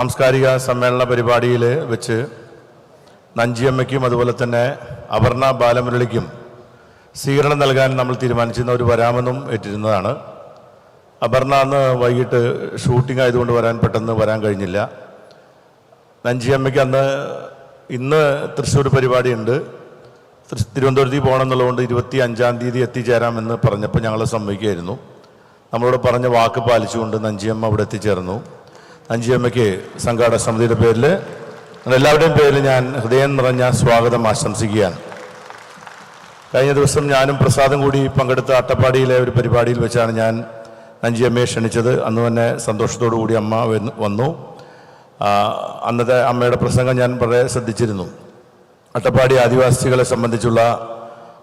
സാംസ്കാരിക സമ്മേളന പരിപാടിയിൽ വെച്ച് നഞ്ചിയമ്മയ്ക്കും അതുപോലെ തന്നെ അപർണ ബാലമുരളിക്കും സ്വീകരണം നൽകാൻ നമ്മൾ തീരുമാനിച്ചിരുന്ന ഒരു വരാമെന്നും ഏറ്റിരുന്നതാണ്. അപർണ അന്ന് വൈകിട്ട് ഷൂട്ടിംഗ് ആയതുകൊണ്ട് വരാൻ പെട്ടെന്ന് വരാൻ കഴിഞ്ഞില്ല. നഞ്ചിയമ്മയ്ക്ക് അന്ന് ഇന്ന് തൃശ്ശൂർ പരിപാടിയുണ്ട്. തിരുവനന്തപുരത്തേക്ക് പോകണം എന്നുള്ളതുകൊണ്ട് ഇരുപത്തി അഞ്ചാം തീയതി എത്തിച്ചേരാമെന്ന് പറഞ്ഞപ്പോൾ ഞങ്ങൾ സമ്മതിക്കുകയായിരുന്നു. നമ്മളോട് പറഞ്ഞ വാക്ക് പാലിച്ചുകൊണ്ട് നഞ്ചിയമ്മ അവിടെ എത്തിച്ചേർന്നു. നഞ്ചിയമ്മയ്ക്ക് സംഘാടക സമിതിയുടെ പേരിൽ എല്ലാവരുടെയും പേരിൽ ഞാൻ ഹൃദയം നിറഞ്ഞ സ്വാഗതം ആശംസിക്കുകയാണ്. കഴിഞ്ഞ ദിവസം ഞാനും പ്രസാദം കൂടി പങ്കെടുത്ത അട്ടപ്പാടിയിലെ ഒരു പരിപാടിയിൽ വെച്ചാണ് ഞാൻ അഞ്ചിയമ്മയെ ക്ഷണിച്ചത്. അന്ന് തന്നെ സന്തോഷത്തോടു കൂടി അമ്മ വന്നു അന്നത്തെ അമ്മയുടെ പ്രസംഗം ഞാൻ വളരെ ശ്രദ്ധിച്ചിരുന്നു. അട്ടപ്പാടി ആദിവാസികളെ സംബന്ധിച്ചുള്ള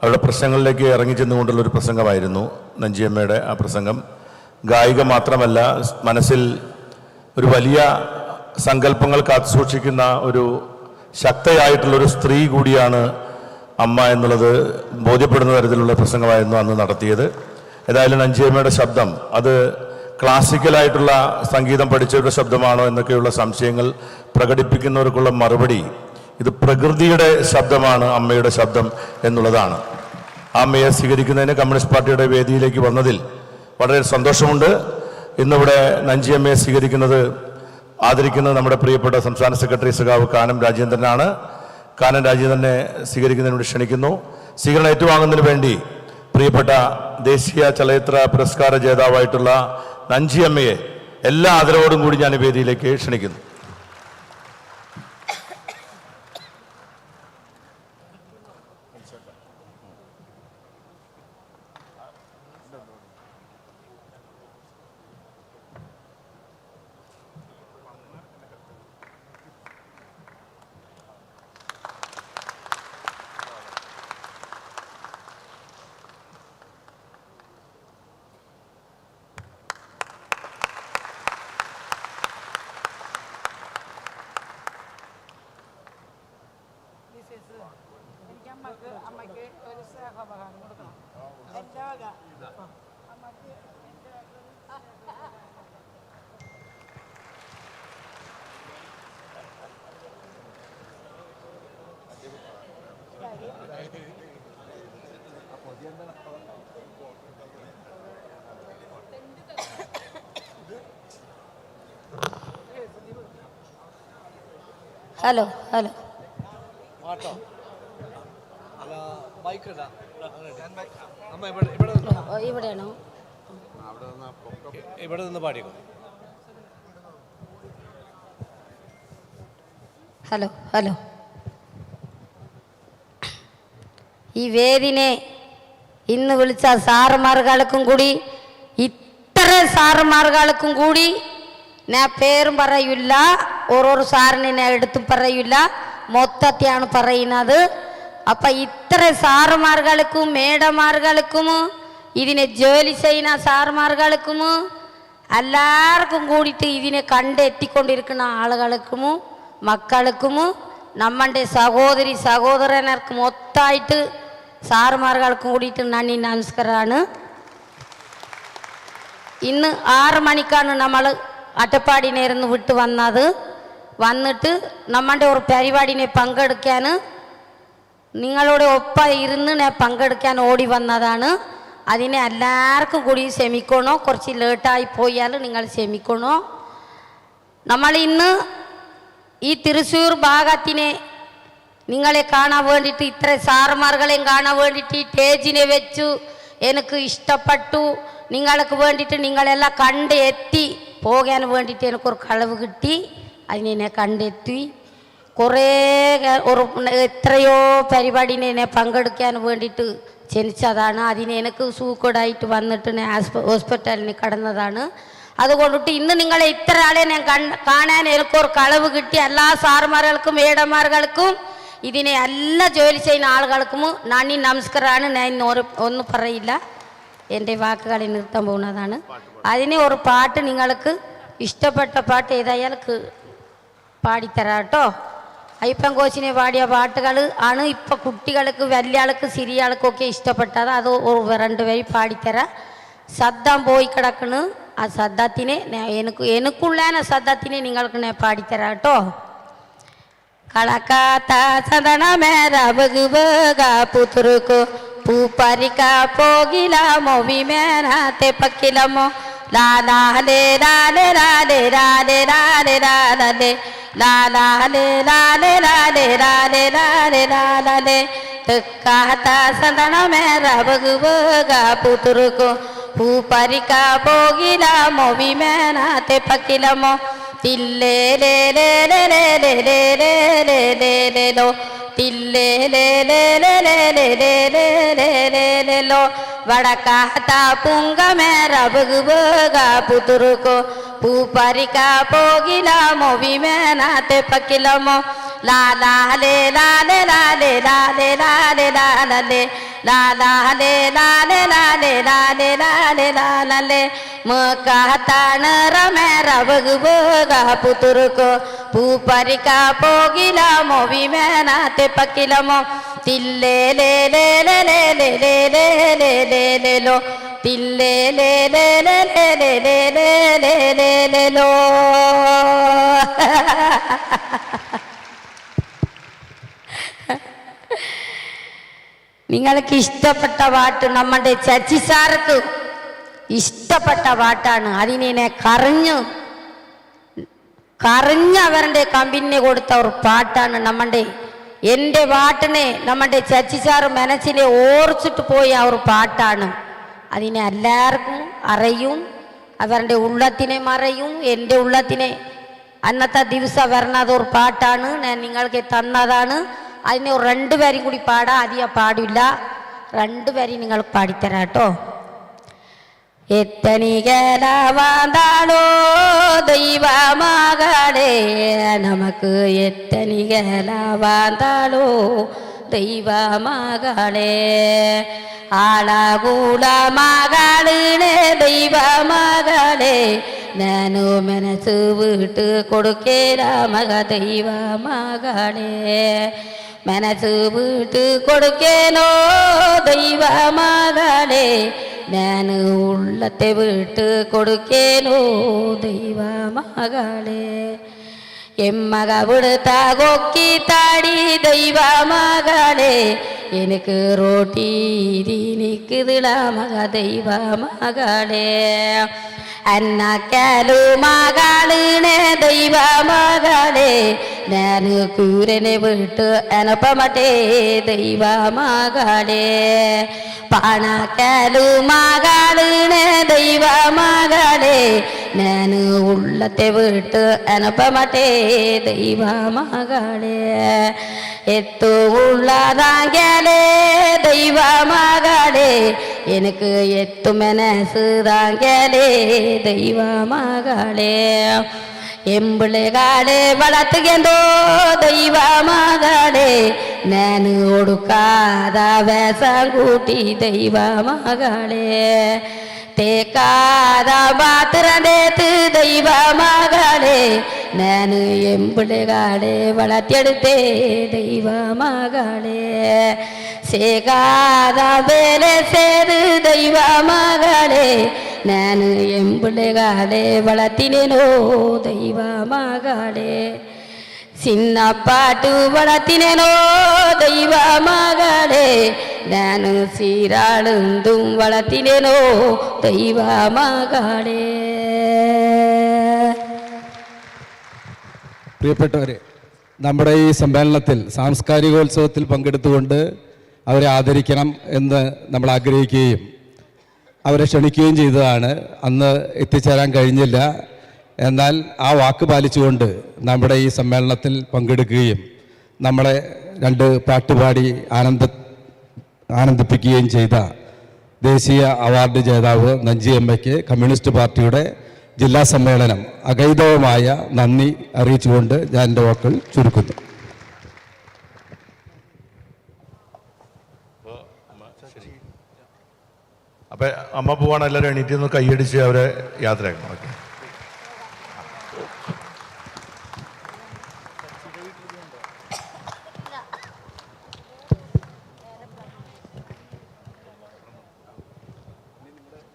അവരുടെ പ്രശ്നങ്ങളിലേക്ക് ഇറങ്ങിച്ചെന്നുകൊണ്ടുള്ള ഒരു പ്രസംഗമായിരുന്നു നഞ്ചിയമ്മയുടെ ആ പ്രസംഗം. ഗായിക മാത്രമല്ല മനസ്സിൽ ഒരു വലിയ സങ്കല്പങ്ങൾ കാത്തുസൂക്ഷിക്കുന്ന ഒരു ശക്തയായിട്ടുള്ള ഒരു സ്ത്രീ കൂടിയാണ് അമ്മ എന്നുള്ളത് ബോധ്യപ്പെടുന്ന തരത്തിലുള്ള പ്രസംഗമായിരുന്നു അന്ന് നടത്തിയത്. ഏതായാലും നഞ്ചിയമ്മയുടെ ശബ്ദം അത് ക്ലാസിക്കലായിട്ടുള്ള സംഗീതം പഠിച്ചവരുടെ ശബ്ദമാണോ എന്നൊക്കെയുള്ള സംശയങ്ങൾ പ്രകടിപ്പിക്കുന്നവർക്കുള്ള മറുപടി ഇത് പ്രകൃതിയുടെ ശബ്ദമാണ് അമ്മയുടെ ശബ്ദം എന്നുള്ളതാണ്. അമ്മയെ സ്വീകരിക്കുന്നതിന് കമ്മ്യൂണിസ്റ്റ് പാർട്ടിയുടെ വേദിയിലേക്ക് വന്നതിൽ വളരെ സന്തോഷമുണ്ട്. ഇന്നിവിടെ നഞ്ചിയമ്മയെ സ്വീകരിക്കുന്നത് ആദരിക്കുന്നത് നമ്മുടെ പ്രിയപ്പെട്ട സംസ്ഥാന സെക്രട്ടറി സഖാവ് കാനം രാജേന്ദ്രനാണ്. കാനം രാജേന്ദ്രനെ സ്വീകരിക്കുന്നതിന് വേണ്ടി ക്ഷണിക്കുന്നു. സ്വീകരണം ഏറ്റുവാങ്ങുന്നതിന് വേണ്ടി പ്രിയപ്പെട്ട ദേശീയ ചലച്ചിത്ര പുരസ്കാര ജേതാവായിട്ടുള്ള നഞ്ചിയമ്മയെ എല്ലാ ആദരവോടും കൂടി ഞാൻ വേദിയിലേക്ക് ക്ഷണിക്കുന്നു. അമ്മയ്ക്ക് അമ്മയ്ക്ക് ഒരു സ്നേഹോപഹാരം കൊടുക്കണം. എന്റെ വക. അമ്മയ്ക്ക് എന്റെ ഹലോ ഹലോ. പാട്ടോ അല്ല ബൈക്ക് ഇടാം അമ്മ ഇവിടെ ഇവിടെ നിന്ന് ഓ, ഇവിടെയാണോ? ഇവിടെ നിന്ന് പാടിക്കോ. Hello hello. ഈ വേദിനെ ഇന്ന് വിളിച്ച സാറുമാർക്കും കൂടി ഇത്ര സാറുമാർക്കും കൂടി ഞാൻ പേരും പറയില്ല ഓരോരോ സാറിനെ ഞാൻ എടുത്തും പറയില്ല മൊത്തത്തെയാണ് പറയുന്നത്. അപ്പം ഇത്ര സാറുമാർക്കും മേഡമാർക്കും ഇതിനെ ജോലി ചെയ്യുന്ന സാറുമാർക്കും എല്ലാവർക്കും കൂടിയിട്ട് ഇതിനെ കണ്ടെത്തിക്കൊണ്ടിരിക്കുന്ന ആളുകൾക്കും മക്കൾക്കും നമ്മളുടെ സഹോദരി സഹോദരനർക്ക് മൊത്തമായിട്ട് സാറുമാർക്കും കൂടിയിട്ട് നന്ദി നമസ്കാരമാണ്. ഇന്ന് ആറ് മണിക്കാണ് നമ്മൾ അട്ടപ്പാടിനേരുന്ന് വിട്ട് വന്നത്. വന്നിട്ട് നമ്മളുടെ ഒരു പരിപാടിനെ പങ്കെടുക്കാൻ നിങ്ങളോട് ഒപ്പം ഇരുന്ന് ഞാൻ പങ്കെടുക്കാൻ ഓടി വന്നതാണ്. അതിനെ എല്ലാവർക്കും കൂടി ക്ഷമിക്കണോ? കുറച്ച് ലേട്ടായി പോയാൽ നിങ്ങൾ ക്ഷമിക്കണോ? നമ്മൾ ഇന്ന് ഈ തൃശ്ശൂർ ഭാഗത്തിനെ നിങ്ങളെ കാണാൻ വേണ്ടിയിട്ട് ഇത്ര സാറുമാർകളെയും കാണാൻ വേണ്ടിയിട്ട് ഈ സ്റ്റേജിനെ വെച്ചു. എനിക്ക് ഇഷ്ടപ്പെട്ടു. നിങ്ങൾക്ക് വേണ്ടിയിട്ട് നിങ്ങളെല്ലാം കണ്ട് എത്തി പോകാൻ വേണ്ടിയിട്ട് എനിക്കൊരു കളവ് കിട്ടി. അതിനെ കണ്ടെത്തി. കുറേ ഒരു എത്രയോ പരിപാടിനെ പങ്കെടുക്കാൻ വേണ്ടിയിട്ട് ജനിച്ചതാണ്. അതിന് എനിക്ക് സൂക്കേടായിട്ട് വന്നിട്ട് ഞാൻ ഹോസ്പിറ്റലിൽ കടന്നതാണ്. അതുകൊണ്ടിട്ട് ഇന്ന് നിങ്ങളെ ഇത്ര ആളെ ഞാൻ കാണാൻ എനിക്കൊരു കളവ് കിട്ടി. എല്ലാ സാറുമാരുകൾക്കും മേഡന്മാർക്കും ഇതിനെ എല്ലാ ജോലി ചെയ്യുന്ന ആളുകൾക്കും നന്ദി നമസ്കാരമാണ്. ഞാൻ ഒന്നും പറയില്ല. എന്റെ വാക്കുകളെ നിർത്താൻ പോകുന്നതാണ്. അതിന് ഒരു പാട്ട് നിങ്ങൾക്ക് ഇഷ്ടപ്പെട്ട പാട്ട് ഏതായാലും പാടിത്തരാം അയ്യപ്പൻ കോച്ചിനെ പാടിയ പാട്ടുകൾ ആണ്. ഇപ്പം കുട്ടികൾക്ക് വലിയ ആൾക്ക് ചെറിയ ആൾക്കൊക്കെ ഇഷ്ടപ്പെട്ടത് അത് രണ്ടുപേരും പാടിത്തരാം. சத்தம் போய் கிடக்குன்னு ஆ சத்தத்தினே எனக்கு எனக்குள்ளான சத்தத்தினே நீங்களுக்கு நான் பாடித்தராட்டோ கலக்காத்தா சந்தன மேரா பகு பகா புத்துருக்கு பூ பறிக்கா போகிலாமோ விமேனா தெப்பக்கிலமோ லாலே ராலே ராலே ராலே ராலே ராலே ला ला ले ला ले ला ले ला ले ला ले ला ला ले। तक्का हता संतन में रब गुबगा पुत्र को। ऊपर का बोगिला मोवी में नाते पकिलमो తిల్లే లే లే లే లే లే లే లే లే లే లే లో తిల్లే లే లే లే లే లే లే లే లే లే లే లో వడకాత పుంగమేర బగుబగా పుతురుకో పూపరికా పోగిలమో విమేనాతే పకిలమో లాలాలే లాలే లాలే లాలే లాలే లాలే ದಾದಾನೆ ಲಾನೆ ಲಾನೆ ಲಾನೆ ಲಾನೆ ಲಾಲಲೆ ಮುಖ ತಾಣ ರಮೆ ರವಗು ಭೋಗ ಪುತುರುಕೋ பூப்பறிக்கா போகிலாமோ விமேனாத்து பக்கிலமோ தில்லே லே லே லே லே லே லே லே லே லே லே லோ தில்லே லே லே லே லே லே லே லே லே லே നിങ്ങൾക്ക് ഇഷ്ടപ്പെട്ട പാട്ട് നമ്മുടെ ചച്ചി സാർക്ക് ഇഷ്ടപ്പെട്ട പാട്ടാണ്. അതിനെ കറിഞ്ഞു കറിഞ്ഞ് അവരുടെ കമ്പനി കൊടുത്ത ഒരു പാട്ടാണ് നമ്മുടെ എന്റെ പാട്ടിനെ നമ്മുടെ ചച്ചി സാറ് മനസ്സിലെ ഓർച്ചിട്ട് പോയ ഒരു പാട്ടാണ്. അതിനെ എല്ലാവർക്കും അറിയും അവരുടെ ഉള്ളത്തിനെ മറയും എന്റെ ഉള്ളത്തിനെ അന്നത്തെ ദിവസം വരണത് ഒരു പാട്ടാണ്. ഞാൻ നിങ്ങൾക്ക് തന്നതാണ്. അതിനെ ഒരു രണ്ടുപേരും കൂടി പാടാം അധികം പാടില്ല. രണ്ടുപേരെയും നിങ്ങൾ പാടിത്തരാം കേട്ടോ. എത്തനികലാവാന്താളോ ദൈവമകളെ? നമുക്ക് എത്തനികലാവാന്താളോ ദൈവമകളെ? ആളകൂള മകളിനെ ദൈവമകളെ. ഞാനു മനസ്സ് വിട്ട് കൊടുക്കേല മക ദൈവമകളെ. மனசு விட்டு கொடுக்கேனோ தெய்வ மகனே நான் உள்ளத்தை விட்டு கொடுக்கேனோ தெய்வ மகளே எம்மக விடுத்த கொக்கி தாடி தெய்வ மகளே எனக்கு ரோட்டி நிற்குதுடா மக தெய்வ மகளே അന്നക്കാലു മകാളിനെ ദൈവ മകളെ ഞാൻ കൂരനെ വിട്ടു അനപ്പമട്ടേ ദൈവ മകളെ പണക്കാലു മകാളിനെ ദൈവ മകളെ ഞാൻ ഉള്ളത്തെ വിട്ട് അനപ്പമട്ടേ ദൈവ മകളെ എത്തുള്ളതാകലേ ദൈവ മകളെ எனக்கு எத்து மனசு தாங்களே தெய்வ மகளே எம்பிள்ளைகளே வளர்த்துகேந்தோ தெய்வ மகளே நான் ஒடுக்காத வேசங்கூட்டி தெய்வ மகளே தேக்காத பாத்திரந்தேத்து தெய்வ மகளே நான் எம்பிள்ளைகளே வளர்த்தெடுத்தே தெய்வ மகளே சேகாத வேலை சேது தெய்வ மகளே நான் எம்பிள்ளைகாலே வளர்த்தினேனோ தெய்வ மகளே சின்ன பாட்டு வளர்த்தினேனோ தெய்வ மகளே நான் சீராளுந்தும் வளர்த்தினேனோ தெய்வ மகளே പ്രിയപ്പെട്ടവരെ നമ്മുടെ ഈ സമ്മേളനത്തിൽ സാംസ്കാരികോത്സവത്തിൽ പങ്കെടുത്തുകൊണ്ട് അവരെ ആദരിക്കണം എന്ന് നമ്മൾ ആഗ്രഹിക്കുകയും അവരെ ക്ഷണിക്കുകയും ചെയ്തതാണ്. അന്ന് എത്തിച്ചേരാൻ കഴിഞ്ഞില്ല. എന്നാൽ ആ വാക്ക് പാലിച്ചുകൊണ്ട് നമ്മുടെ ഈ സമ്മേളനത്തിൽ പങ്കെടുക്കുകയും നമ്മളെ രണ്ട് പാട്ടുപാടി ആനന്ദ ആനന്ദിപ്പിക്കുകയും ചെയ്ത ദേശീയ അവാർഡ് ജേതാവ് നഞ്ചി അമ്മയ്ക്ക് കമ്മ്യൂണിസ്റ്റ് പാർട്ടിയുടെ ജില്ലാ സമ്മേളനം അഗൈതവമായ നന്ദി അറിയിച്ചുകൊണ്ട് ഞാൻ എന്റെ വാക്കുകൾ ചുരുക്കുന്നു. അപ്പൊ അമ്മ പോവാണ് എല്ലാവരും എണീറ്റ് ഒന്ന് കൈയടിച്ച് അവരെ യാത്രയാക്കണം ഓക്കെ.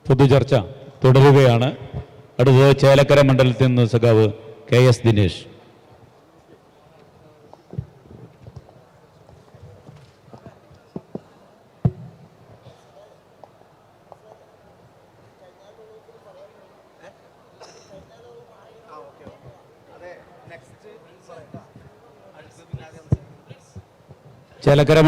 പൊതുചർച്ച തുടരുകയാണ്. അടുത്തത് ചേലക്കര മണ്ഡലത്തിൽ നിന്ന് സഖാവ് കെ എസ് ദിനേശ്. ചേലക്കര